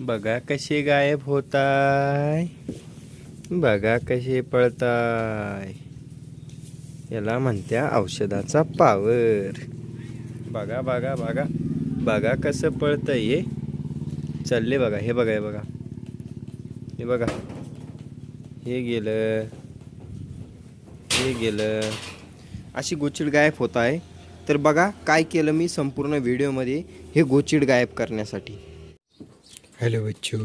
बघा कसे गायब होताय. बघा कसे पळताय. याला म्हणत्या औषधाचा पावर बघा बघा बघा. बघा कसं पळतंय हे. चालले बघा हे बघा हे बघा. हे बघा. हे गेलं. हे गेलं. अशी गोचिड गायब होत आहे. तर बघा काय केलं मी संपूर्ण व्हिडिओमध्ये हे गोचिड गायब करण्यासाठी. हॅलो बच्चू.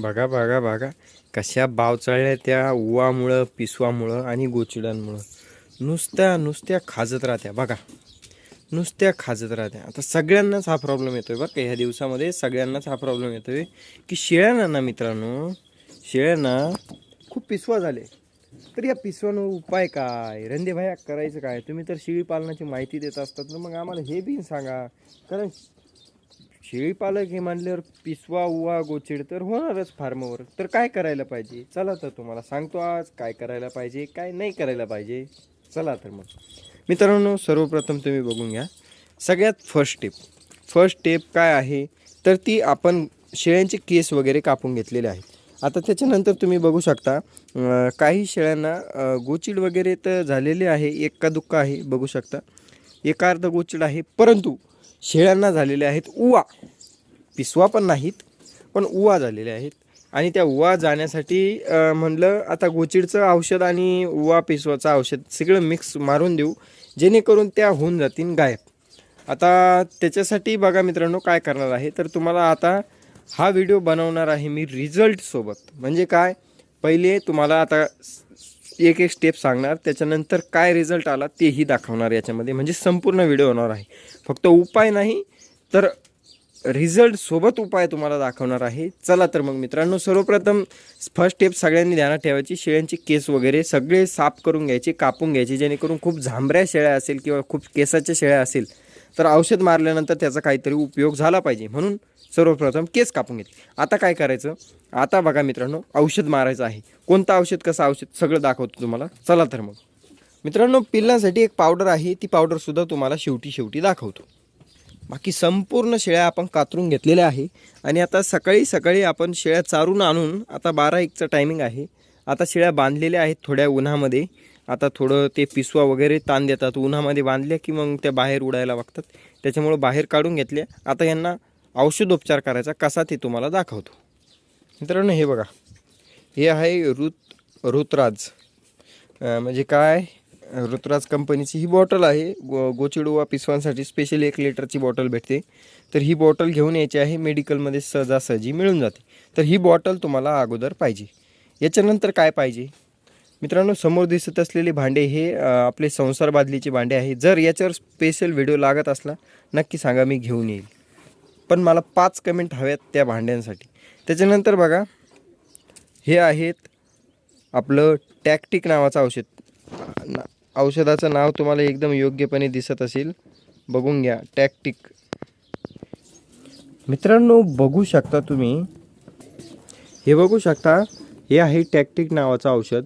बघा बघा बघा. कशा बावचाळल्या त्या उवामुळं पिसवामुळं आणि गोचिडांमुळं. नुसत्या नुसत्या खाजत राहत्या बघा. नुसत्या खाजत राहत्या. आता सगळ्यांनाच हा प्रॉब्लेम येतो बरं का. ह्या दिवसामध्ये सगळ्यांनाच हा प्रॉब्लेम येतो आहे की शेळ्यांना ना मित्रांनो शेळ्यांना खूप पिसवा झाले. तर या पिसवानं उपाय काय? रंदे भाया करायचं काय? तुम्ही तर शेळी पालनाची माहिती देत असतात तर मग आम्हाला हे बी सांगा. कारण शेळी पालक हे मानल्यावर पिसवा उवा गोचिड तर होणारच फार्मवर. तर काय करायला पाहिजे? चला तर तुम्हाला सांगतो आज काय करायला पाहिजे काय नाही करायला पाहिजे. चला तर मग. मित्रांनो सर्वप्रथम तुम्ही बघून घ्या. सगळ्यात फर्स्ट स्टेप फर्स्ट स्टेप काय आहे? तर ती आपण शेळ्यांचे केस वगैरे कापून घेतलेले आहेत. आता त्याच्यानंतर तुम्ही बघू शकता काही शेळ्यांना गोचिड वगैरे तर झालेले आहे एका दुःख आहे बघू शकता. एका अर्ध गोचिड आहे परंतु शेळ्यांना झालेले आहेत उवा. पिसवा पण नाहीत पण उवा झालेले आहेत. आणि त्या उवा जाण्यासाठी म्हणलं आता गोचिडचं औषध आणि उवा पिसवाचं औषध सगळं मिक्स मारून देऊ जेणेकरून त्या होऊन जातील गायब. आता त्याच्यासाठी बघा मित्रांनो काय करणार आहे तर तुम्हाला आता हा व्हिडिओ बनवणार आहे मी रिझल्टसोबत म्हणजे काय? पहिले तुम्हाला आता एक एक स्टेप सांगणार त्याच्यानंतर काय रिझल्ट आला तेही दाखवणार याच्यामध्ये. म्हणजे संपूर्ण व्हिडिओ होणार आहे. फक्त उपाय नाही तर रिझल्ट सोबत उपाय तुम्हाला दाखवणार आहे. चला तर मग मित्रांनो सर्वप्रथम फर्स्ट स्टेप सगळ्यांनी ध्यानात ठेवायची. शेळ्यांचे केस वगैरे सगळे साफ करून घ्यायचे कापून घ्यायचे जेणेकरून खूप झांबऱ्या शेळ्या असेल किंवा खूप केसाच्या शेळ्या असेल तर औषध मारल्यानंतर त्याचा काहीतरी उपयोग झाला पाहिजे. म्हणून सर्वप्रथम केस कापून घेतले. आता काय करायचं? आता बघा मित्रांनो औषध मारायचं आहे. कोणतं औषध कसं औषध? सगळं दाखवतो तुम्हाला. चला तर मग. मित्रांनो पिल्लांसाठी एक पावडर आहे. ती पावडरसुद्धा तुम्हाला शेवटी शेवटी दाखवतो. बाकी संपूर्ण शेळ्या आपण कातरून घेतलेल्या आहे. आणि आता सकाळी सकाळी आपण शेळ्या चारून आणून आता बारा एकचं टायमिंग आहे. आता शेळ्या बांधलेल्या आहेत थोड्या उन्हामध्ये. आता थोडं ते पिसवा वगैरे ताण देतात. उन्हामध्ये बांधल्या की मग त्या बाहेर उडायला वागतात. त्याच्यामुळं बाहेर काढून घेतल्या. आता यांना औषधोपचार करायचा कसा ते तुम्हाला दाखवतो. मित्रांनो हे बघा. हे आहे ऋत ऋतराज. म्हणजे काय? ऋतराज कंपनीची ही बॉटल आहे. गो गोचिडोवा पिसवांसाठी स्पेशल एक लिटरची बॉटल भेटते. तर ही बॉटल घेऊन यायची आहे. मेडिकलमध्ये सहजासहजी मिळून जाते. तर ही बॉटल तुम्हाला अगोदर पाहिजे. याच्यानंतर काय पाहिजे? मित्रांनो समोर दिसत असलेले भांडे हे आपले संसार बादलीचे भांडे आहे. जर याच्यावर स्पेशल व्हिडिओ लागत असला नक्की सांगा मी घेऊन येईल. पण मला पाच कमेंट हव्यात त्या भांड्यांसाठी. त्याच्यानंतर बघा हे आहेत आपलं टॅक्टिक नावाचं औषध. ना- औषधाचं नाव तुम्हाला एकदम योग्यपणे दिसत असेल. बघून घ्या टॅक्टिक. मित्रांनो बघू शकता तुम्ही हे बघू शकता हे आहे टॅक्टिक नावाचं औषध.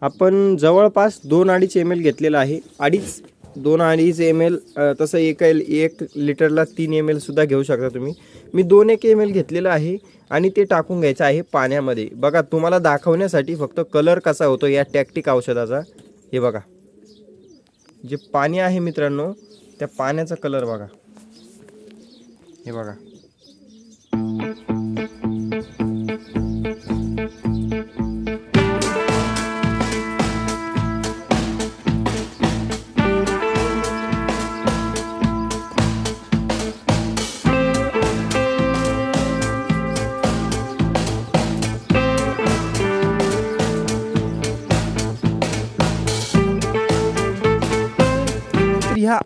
आपण जवळपास दोन अडीच एम एल घेतलेलं आहे. अडीच दोन अडीच एम एल तसं एक एल एक लिटरला तीन एम एलसुद्धा घेऊ शकता तुम्ही. मी दोन एक एम एल घेतलेलं आहे आणि ते टाकून घ्यायचं आहे पाण्यामध्ये. बघा तुम्हाला दाखवण्यासाठी फक्त कलर कसा होतो या टॅक्टिक औषधाचा हे बघा. जे पाणी आहे मित्रांनो त्या पाण्याचा कलर बघा. हे बघा.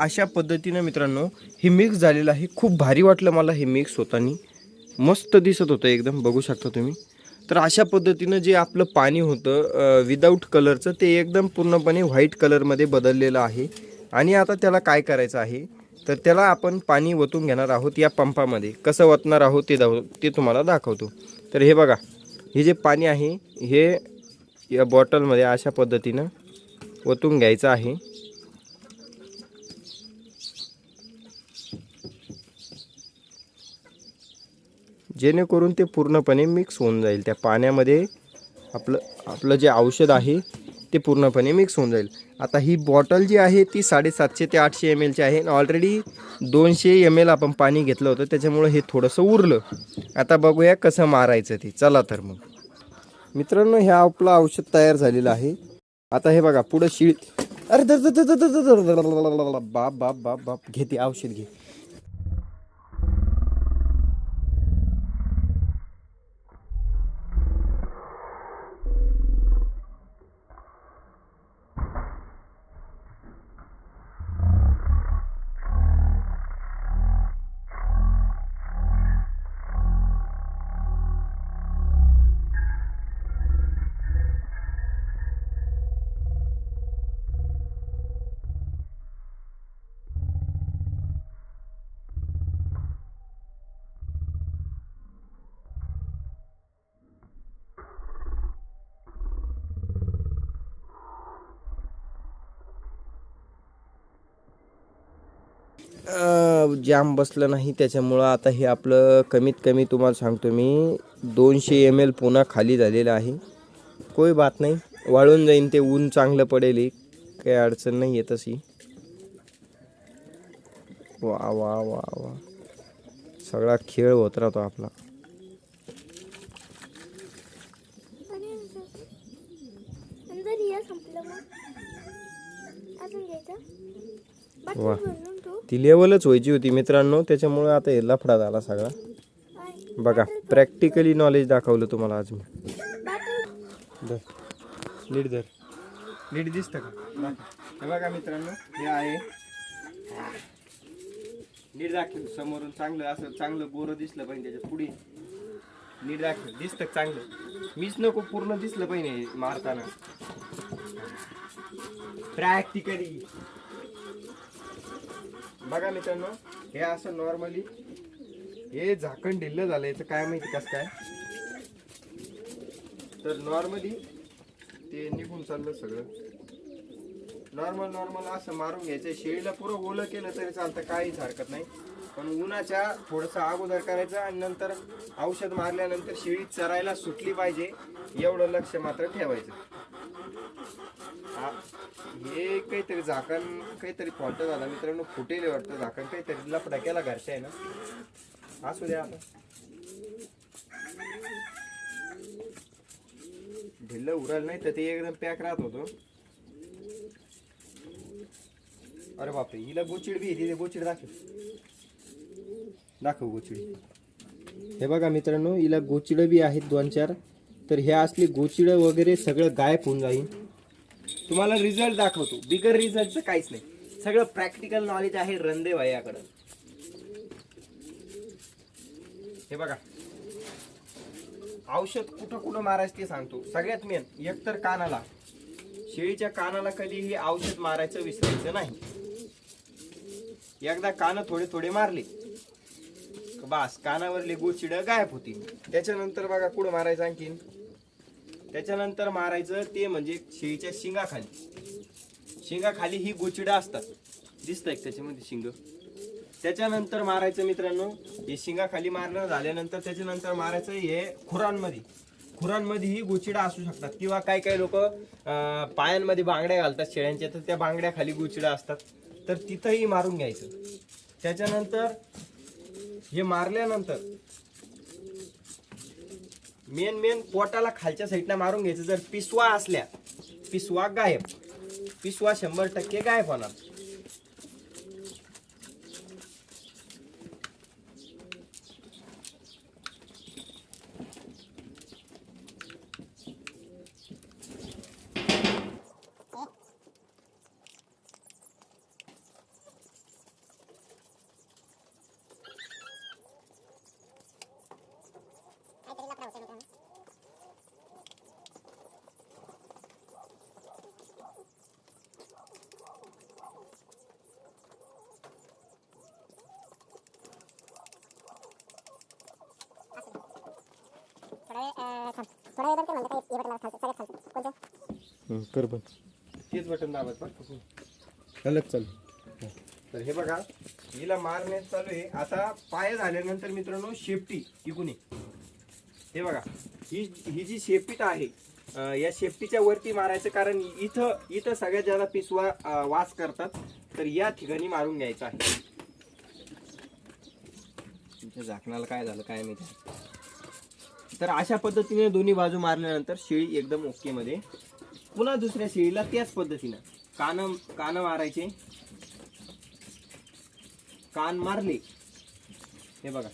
अशा पद्धतीनं मित्रांनो हे मिक्स झालेलं आहे. खूप भारी वाटलं मला हे मिक्स होतानी. मस्त दिसत होतं एकदम बघू शकता तुम्ही. तर अशा पद्धतीनं जे आपलं पाणी होतं विदाऊट कलरचं ते एकदम पूर्णपणे व्हाईट कलरमध्ये बदललेलं आहे. आणि आता त्याला काय करायचं आहे? तर त्याला आपण पाणी ओतून घेणार आहोत या पंपामध्ये. कसं ओतणार आहोत ते दाव ते तुम्हाला दाखवतो. तर हे बघा हे जे पाणी आहे हे या बॉटलमध्ये अशा पद्धतीनं ओतून घ्यायचं आहे. जेणेकरून ते पूर्णपणे मिक्स होऊन जाईल त्या पाण्यामध्ये आपलं आपलं जे औषध आहे ते पूर्णपणे मिक्स होऊन जाईल आता ही बॉटल जी आहे ती साडेसातशे ते आठशे एम एलची आहे ऑलरेडी दोनशे एम एल आपण पाणी घेतलं होतं त्याच्यामुळं हे थोडंसं उरलं आता बघूया कसं मारायचं ते चला तर मग मित्रांनो हे आपलं औषध तयार झालेलं आहे आता हे बघा पुढं शिळ अरे बाप बाप बाप बाप घे ते औषध घे जाम बसलं नाही त्याच्यामुळं आता हे आपलं कमीत कमी तुम्हाला सांगतो मी दोनशे एम एल पुन्हा खाली झालेलं आहे. कोई बात नाही वाळून जाईन ते ऊन चांगलं पडेल. काही अडचण नाही आहे तशी. वा वा वा वा. सगळा खेळ होत राहतो आपला. वा. ती लेवलच व्हायची होती मित्रांनो त्याच्यामुळे आता हे लफडा झाला सगळा. बघा प्रॅक्टिकली नॉलेज दाखवलं तुम्हाला आज मी धर. नीट धर. नीट दिसतं का? हे बघा मित्रांनो हे आहे. नीट दाखव समोरून चांगलं असं चांगलं गोरं दिसलं पाहिजे त्याच्या पुढे. नीट दाखव दिसतं चांगलं. मीच नको पूर्ण दिसलं पाहिजे मारताना. प्रॅक्टिकली बघा मित्रांनो हे असं नॉर्मली हे झाकण ढिल्लं झालं याचं काय माहिती कसं काय? तर नॉर्मली ते निघून चाललं सगळं. नॉर्मल नॉर्मल असं मारून घ्यायचं. शेळीला पुरं ओलं केलं तरी चालतं काहीच हरकत नाही. पण उन्हाच्या थोडंसं अगोदर करायचं आणि नंतर औषध मारल्यानंतर शेळी चरायला सुटली पाहिजे एवढं लक्ष मात्र ठेवायचं. हा, हे काहीतरी झाकण काहीतरी फॉल्ट झाला. मित्रांनो फुटेले वाटतं झाकण. काहीतरी लफडा केला घरच्या आहे ना. असू द्या आता. ढिल्लं उराल नाही तर ते एकदम पॅक राहत होतो. अरे बापरे हिला गोचिड बी आहे, तिथे गोचिड दाखव. दाखव गोचिड. हे बघा मित्रांनो हिला गोचिड बी आहेत दोन चार. तर हे असली गोचिड वगैरे सगळं गायब होऊन जाईल. तुम्हाला रिझल्ट दाखवतो. बिगर रिझल्टचं काहीच नाही. सगळं प्रॅक्टिकल नॉलेज आहे रणदेव आहे याकडं हे बघा. औषध कुठं कुठं मारायचं ते सांगतो. सगळ्यात मेन एकतर कानाला. शेळीच्या कानाला कधीही औषध मारायचं विसरायचं नाही. एकदा कान थोडे थोडे मारले. बास कानावरले गोचिड गायब होती त्याच्यानंतर बघा कुठं मारायचं आणखीन? त्याच्यानंतर मारायचं ते म्हणजे शेळीच्या शिंगाखाली. शिंगाखाली ही गोचिडा असतात. दिसत आहे त्याच्यामध्ये शिंग. त्याच्यानंतर मारायचं मित्रांनो हे शिंगाखाली मारणं झाल्यानंतर त्याच्यानंतर मारायचं हे खुरांमध्ये. खुरांमध्ये ही गोचिडा असू शकतात किंवा काही काही लोक पायांमध्ये बांगड्या घालतात शेळ्यांच्या तर त्या बांगड्याखाली गोचिडा असतात. तर तिथंही मारून घ्यायचं. त्याच्यानंतर हे मारल्यानंतर मेन मेन पोटाला खालच्या साईडला मारून घ्यायचं. जर पिसवा असल्या पिसवा गायब. पिसवा शंभर टक्के गायब होणार थोडा वेळ अं, थांब थोडा वेळ बंद कर म्हणलं काय हे बटन खालचं सगळ्यात खालचं कोणतं कर पण. तेच बटन दाबत अलग चाल. तर हे बघा हिला मारण्यात चालू आहे. आता पाय झाल्यानंतर मित्रांनो शेपटी इकून. ये. हे बघा ही ही जी शेपीट आहे अं, या शेपटीच्या वरती मारायचं कारण इथं इथं सगळ्यात जास्त पिसवा अं, वास करतात. तर या ठिकाणी मारून घ्यायचं आहे. तुमच्या झाकणाला काय झालं काय माहिती तर अशा पद्धतीने दोन्ही बाजू मारल्यानंतर शेळी एकदम ओके मध्ये. पुन्हा दुसऱ्या शेळीला त्याच पद्धतीनं कान कान मारायचे. कान मारले. हे बघा.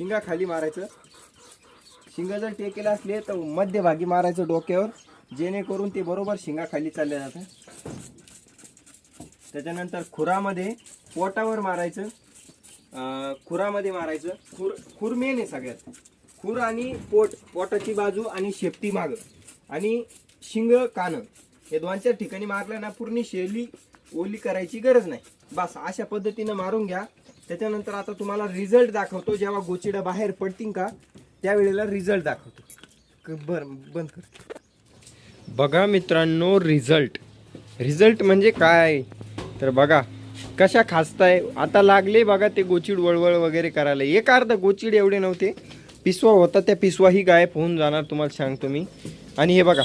शिंगा खाली मारायचं. शिंगा जर टेकेला असले तर मध्यभागी मारायचं डोक्यावर. जेणेकरून ते बरोबर शिंगा खाली चालले जातं त्याच्यानंतर खुरामध्ये पोटावर मारायचं. खुरामध्ये मारायचं. खुर खुर मेन आहे सगळ्यात. खुर आणि पोट पोटाची बाजू आणि शेपटी माग. आणि शिंग कान. हे दोन चार ठिकाणी मारलं ना पूर्ण शेली ओली करायची गरज नाही. बस अशा पद्धतीनं मारून घ्या. त्याच्यानंतर आता तुम्हाला रिझल्ट दाखवतो. जेव्हा गोचिडं बाहेर पडतील का त्यावेळेला रिझल्ट दाखवतो. बर बंद कर. बघा मित्रांनो रिझल्ट रिझल्ट म्हणजे काय? तर बघा कशा खासताय? आता लागले बघा ते गोचिड वळवळ वगैरे करायला. एक अर्ध गोचिड एवढे नव्हते. पिसवा होता त्या पिसवाही गायब होऊन जाणार तुम्हाला सांगतो मी. आणि हे बघा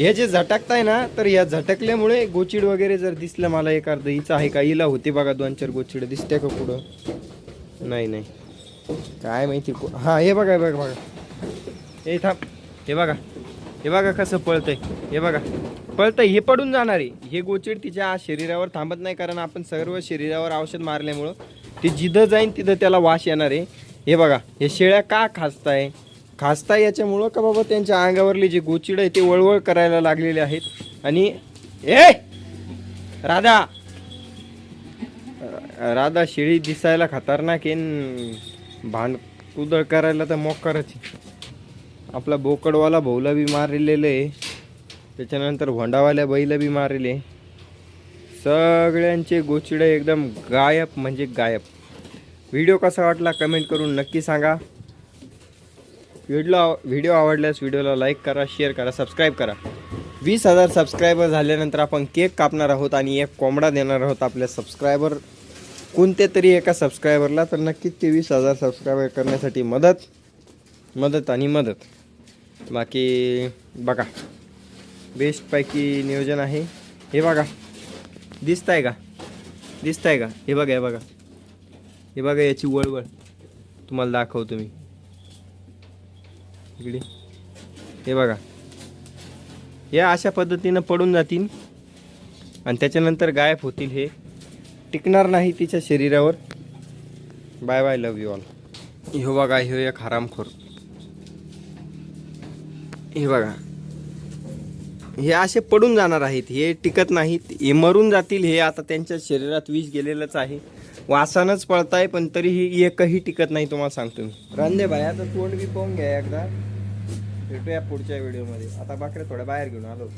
हे जे झटकताय ना तर या झटकल्यामुळे गोचिड वगैरे जर दिसलं मला एक अर्ध हिचं आहे का हिला होते बघा दोन चार गोचिड दिसते का पुढं? नाही नाही. काय माहिती को- हा हे बघा बघा बघा. हे थांब हे बघा. हे बघा कसं पळतंय हे बघा. पळतंय हे पडून जाणार. आहे हे गोचिड तिच्या शरीरावर थांबत नाही कारण आपण सर्व शरीरावर औषध मारल्यामुळं ती जिथं जाईन तिथं त्याला वास येणार आहे. हे बघा हे शेळ्या का खासताय? खासता याच्यामुळं का बाबा त्यांच्या अंगावरली जे गोचिड आहे ते वळवळ करायला लागलेले आहेत. आणि ए! राधा! राधा शेळी दिसायला खतरनाक येन भांड कुदळ करायला तर मोकारच आपला बोकडवाला भाऊला बी मारलेलं आहे. त्याच्यानंतर भोंडावाल्या बैला बी मारले सगळ्यांचे गोचिडे एकदम गायब म्हणजे गायब. व्हिडिओ कसा वाटला कमेंट करून नक्की सांगा. व्हिडिओ व्हिडिओ आवडल्यास व्हिडिओला लाईक करा शेअर करा सबस्क्राईब करा. वीस हजार सबस्क्रायबर झाल्यानंतर आपण केक कापणार आहोत आणि एक कोंबडा देणार आहोत आपल्या सबस्क्रायबर कोणत्या तरी एका सबस्क्रायबरला तर नक्कीच ते वीस हजार सबस्क्रायबर करण्यासाठी मदत मदत आणि मदत. बाकी बघा. बेस्टपैकी नियोजन आहे. हे बघा. दिसत आहे का? दिसत आहे का? हे बघा हे बघा. हे बघा याची वळवळ. तुम्हाला दाखवतो मी. इकडे. हे बघा. या अशा पद्धतीनं पडून जातील आणि त्याच्यानंतर गायब होतील हे. टिकणार नाही तिच्या शरीरावर. Bye bye love you all ह्यो बघा ह्यो एक हरामखोर. हे बघा. हे असे पडून जाणार आहेत. हे टिकत नाहीत. हे मरून जातील. हे आता त्यांच्या शरीरात विष गेलेलंच आहे. वासानच पळताय पण तरीही एकही टिकत नाही तुम्हाला सांगतो मी. रांदे बाया आता तोंड बी पाहून घ्या एकदा. भेटूया पुढच्या व्हिडिओमध्ये. आता बाकरे थोड्या बाहेर घेऊन आलो.